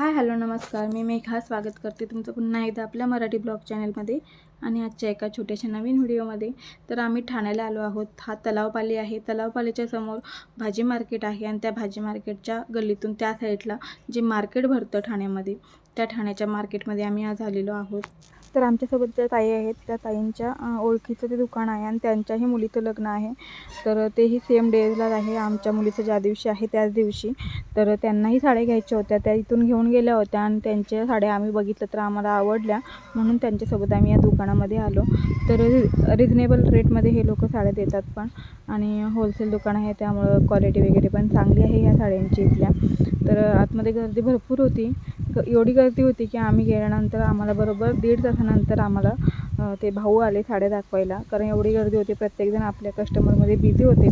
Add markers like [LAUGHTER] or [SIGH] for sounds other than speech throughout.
Hi hello नमस्कार. मी मेघा. स्वागत करते तुमचं पुन्हा एकदा आपल्या मराठी ब्लॉग चॅनलमध्ये आणि आजच्या एका छोट्याशा नवीन व्हिडिओमध्ये. तर आम्ही ठाण्याला आलो आहोत. हा तलावपाली आहे. तलावपालीच्या समोर भाजी मार्केट आहे आणि त्या भाजी मार्केटच्या गल्लीतून त्या साईडला जे मार्केट भरतं ठाण्यामध्ये त्या ठाण्याच्या मार्केटमध्ये आम्ही आज आलेलो आहोत. तर आमच्यासोबत ज्या ताई आहेत त्या ताईंच्या ओळखीचं ते दुकान आहे आणि त्यांच्याही मुलीचं लग्न आहे. तर तेही सेम डेजलाच आहे. आमच्या मुलीचं ज्या दिवशी आहे त्याच दिवशी. तर त्यांनाही साड्या घ्यायच्या होत्या. त्या इथून घेऊन गेल्या होत्या आणि त्यांच्या साड्या आम्ही बघितलं तर आम्हाला आवडल्या. म्हणून त्यांच्यासोबत आम्ही या दुकानामध्ये आलो. तर रिजनेबल रेटमध्ये हे लोक साड्या देतात पण. आणि होलसेल दुकान आहे त्यामुळं क्वालिटी वगैरे पण चांगली आहे या साड्यांची इथल्या. तर आतमध्ये गर्दी भरपूर होती. एवढी गर्दी होती की आम्ही गेल्यानंतर आम्हाला बरोबर दीड तासानंतर आम्हाला ते भाऊ आले साड्या दाखवायला. कारण एवढी गर्दी होती प्रत्येकजण आपल्या कस्टमरमध्ये बिझी होते.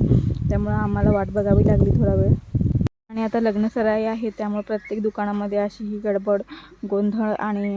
त्यामुळं आम्हाला वाट बघावी लागली थोडा वेळ. आणि आता लग्न सराई आहे त्यामुळे प्रत्येक दुकानामध्ये अशी ही गडबड गोंधळ आणि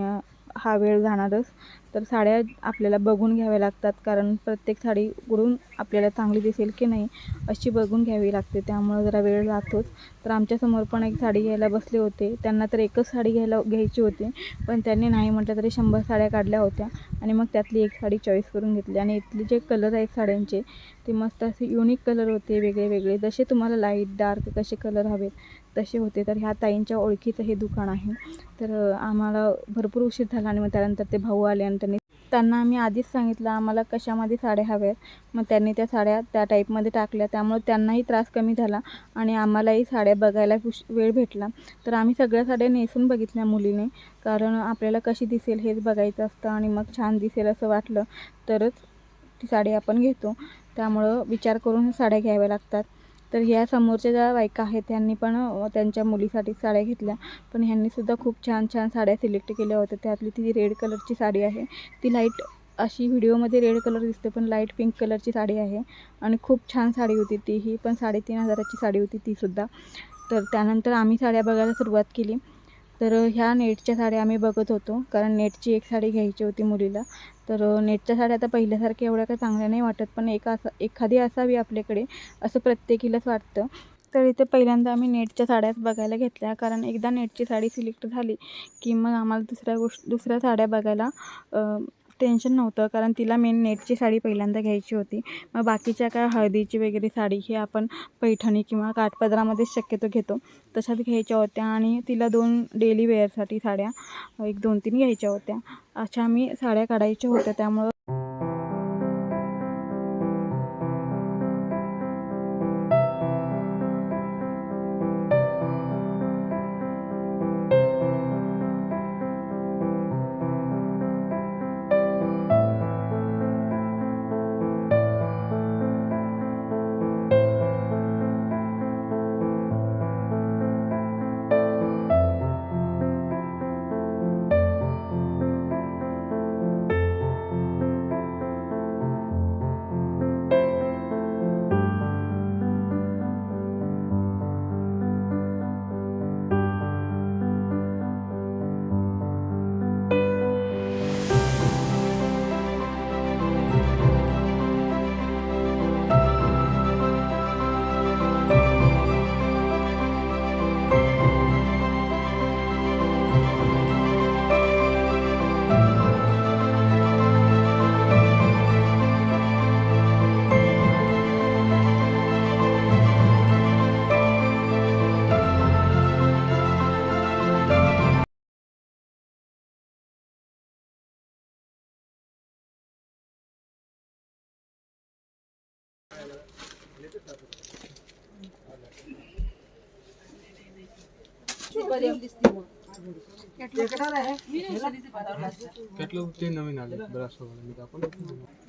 हा वेळ जाणारच. तर साड्या आपल्याला बघून घ्याव्या लागतात. कारण प्रत्येक साडी उघडून आपल्याला चांगली दिसेल की नाही अशी बघून घ्यावी लागते. त्यामुळं जरा वेळ जातोच तर आमच्यासमोर पण एक साडी घ्यायला बसले होते. त्यांना तर एकच साडी घ्यायला घ्यायची होती. पण त्यांनी नाही म्हटलं तरी शंभर साड्या काढल्या होत्या. आणि मग त्यातली एक साडी चॉईस करून घेतली. आणि इथले जे कलर आहेत साड्यांचे ते मस्त असे युनिक कलर होते वेगळे वेगळे जसे तुम्हाला लाइट डार्क कसे कलर हवेत तसे होते. तर ह्या ताईंच्या ओळखीचं हे दुकान आहे. तर आम्हाला भरपूर उशीर झाला आणि मग त्यानंतर ते भाऊ आले आणि त्यांनी त्यांना आम्ही आधीच सांगितलं आम्हाला कशामध्ये साड्या हव्यात? मग त्यांनी त्या साड्या त्या टाईपमध्ये टाकल्या. त्यामुळे त्यांनाही त्रास कमी झाला आणि आम्हालाही साड्या बघायला उश वेळ भेटला. तर आम्ही सगळ्या साड्या नेसून बघितल्या मुलीने. कारण आपल्याला कशी दिसेल हेच बघायचं असतं आणि मग छान दिसेल असं वाटलं तरच ती साडी आपण घेतो. त्यामुळं विचार करून साड्या घ्याव्या लागतात. तर ह्या समोरच्या ज्या बायका आहेत त्यांनी पण त्यांच्या मुलीसाठी साड्या घेतल्या. पण ह्यांनीसुद्धा खूप छान छान साड्या सिलेक्ट केल्या होत्या. त्यातली ती रेड कलरची साडी आहे. ती लाइट अशी व्हिडिओमध्ये रेड कलर दिसते पण लाइट पिंक कलरची साडी आहे. आणि खूप छान साडी होती ती. ही पण साडेतीन हजाराची साडी होती तीसुद्धा तर त्यानंतर आम्ही साड्या बघायला सुरुवात केली. तर ह्या नेटच्या साड्या आम्ही बघत होतो. कारण नेटची एक साडी घ्यायची होती मुलीला. तर नेटच्या साड्या आता पहिल्यासारख्या एवढ्या काही चांगल्या नाही वाटत पण एक असा एखादी असावी आपल्याकडे असं प्रत्येकीलाच वाटतं. तर इथे पहिल्यांदा आम्ही नेटच्या साड्याच बघायला घेतल्या. कारण एकदा नेटची साडी सिलेक्ट झाली की मग आम्हाला दुसऱ्या गोष्ट दुसऱ्या साड्या बघायला टेन्शन नव्हतं कारण तिला मेन नेटची साडी पहिल्यांदा घ्यायची होती. मग बाकीच्या काय हळदीची वगैरे साडी ही आपण पैठणी किंवा काठपदरामध्येच शक्यतो घेतो. तशाच घ्यायच्या होत्या आणि तिला दोन डेली वेअरसाठी साड्या एक दोन तीन घ्यायच्या होत्या. अशा आम्ही साड्या काढायच्या होत्या त्यामुळं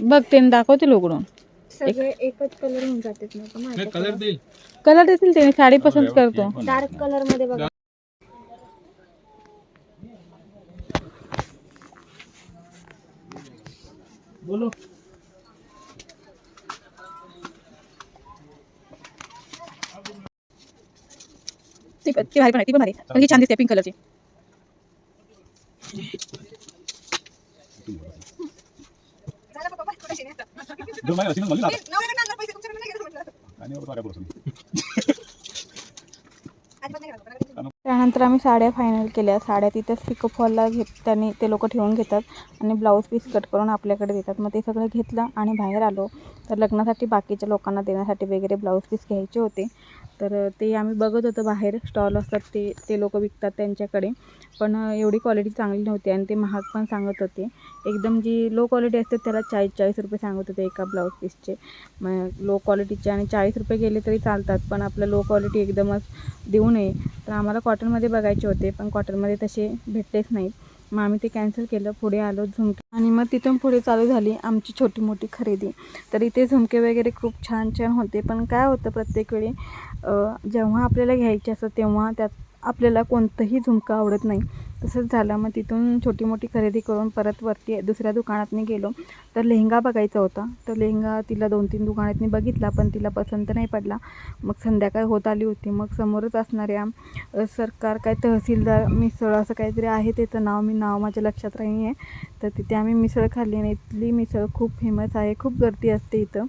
बघ ते दाखवतील उघडून. सगळे एकच कलर होऊन जातात ना का नाही कलर देईल. कलर देतील ते साडी पसंत करतो. डार्क कलर मध्ये बघा. बोलो. ती ती भारी पण आहे ती पण भारी. पण ही छान दिसते पिंक कलरची. आणि काय बोलतो. [LAUGHS] त्यानंतर आम्ही साड्या फायनल केल्या. साड्या तिथेच पिकअप हॉलला घेत त्यांनी ते लोक ठेवून घेतात आणि ब्लाऊज पीस कट करून आपल्याकडे देतात. मग ते सगळं घेतलं आणि बाहेर आलो. तर लग्नासाठी बाकीच्या लोकांना देण्यासाठी वगैरे ब्लाऊज पीस घ्यायचे होते. तर ते आम्ही बघत होतो बाहेर स्टॉल असतात ते ते लोक विकतात त्यांच्याकडे. पण एवढी क्वालिटी चांगली नव्हती आणि ते महाग पण सांगत होते. एकदम जी लो क्वालिटी असते त्याला चाळीस चाळीस रुपये सांगत होते एका ब्लाऊज पीसचे मग लो क्वालिटीचे आणि चाळीस रुपये गेले तरी चालतात पण आपलं लो क्वालिटी एकदमच देऊ नये. तर आम्हाला कॉटनमध्ये बघायचे होते पण कॉटनमध्ये तसे भेटलेच नाहीत. मग आम्ही ते कॅन्सल केलं पुढे आलो झुमके. आणि मग तिथून पुढे चालू झाली आमची छोटी मोठी खरेदी. तर इथे झुमके वगैरे खूप छान छान होते. पण काय होतं प्रत्येक वेळी जेव्हा आपल्याला घ्यायचे असतं तेव्हा त्यात आपल्याला कोणतंही झुमकं आवडत नाही. तसंच झालं. मग तिथून छोटी मोठी खरेदी करून परत वरती दुसऱ्या दुकानातनी गेलो. तर लेहंगा बघायचा होता. तर लेहंगा तिला दोन तीन दुकानातनी बघितला पण तिला पसंत नाही पडला. मग संध्याकाळ होत आली होती. मग समोरच असणाऱ्या सरकार काय तहसीलदार मिसळ असं काहीतरी आहे त्याचं नाव. मी नाव माझ्या लक्षात नाही आहे तर तिथे आम्ही मिसळ खाल्ली आणि इथली मिसळ खूप फेमस आहे. खूप गर्दी असते इथं.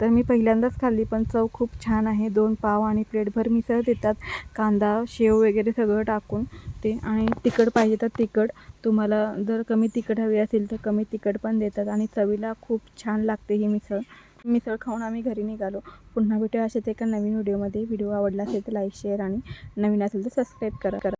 तर मी पहिल्यांदाच खाल्ली पण चव खूप छान आहे. दोन पाव आणि प्लेटभर मिसळ देतात. कांदा शेव वगैरे सगळं टाकून ते आणि तिखट पाहिजे तर तिखट. तुम्हाला जर कमी तिखट हवी असेल तर कमी तिखट पण देतात आणि चवीला खूप छान लागते ही मिसळ. मिसळ खाऊन आम्ही घरी निघालो. पुन्हा भेटूया असेच एका नवीन व्हिडिओमध्ये. व्हिडिओ आवडला असेल तर लाईक शेअर आणि नवीन असेल तर सबस्क्राईब करा करा.